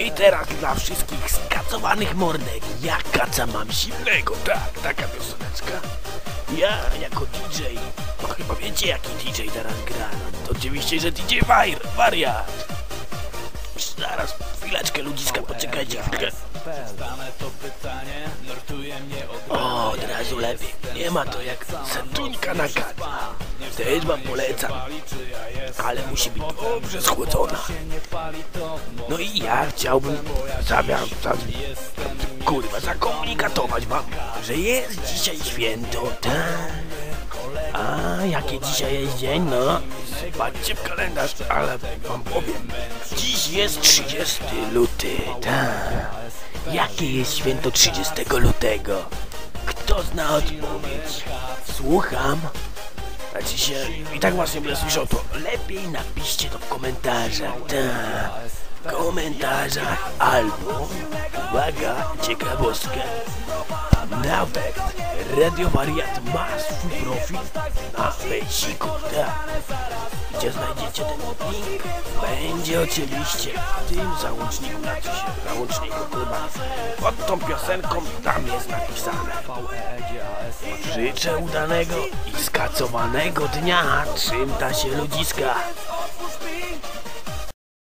I teraz dla wszystkich skacowanych mordek, ja kaca mam silnego, tak, taka pioseneczka. Ja jako DJ, no chyba wiecie jaki DJ teraz gra, no to oczywiście, że DJ Wire, wariat. Zaraz, chwileczkę ludziska, poczekajcie chwilkę. Dane to pytanie, nurtuje mnie od O, od razu lepiej. Nie ma to jak setuńka na kat. Też wam polecam. Ale musi być dobrze schłodzona. No i ja chciałbym zamiar, zam, kurwa, zakomunikatować wam, że jest dzisiaj święto, tak? A jaki dzisiaj jest dzień, no? Patrzcie w kalendarz, ale wam powiem. Dziś jest 30 luty, tak? Jakie jest święto 30 lutego? Kto zna odpowiedź? Słucham. Się, i tak was nie będę słyszał, to lepiej napiszcie to w komentarzach, tak. W komentarzach albo, uwaga, ciekawostka, nawet Radio Wariat ma swój profil na Fejsiku, tak. Gdzie znajdziecie ten link? Będzie oczywiście w tym załączniku, znaczy się załączniku. Pod tą piosenką tam jest napisane. Życzę udanego i skacowanego dnia. Czym ta się ludziska?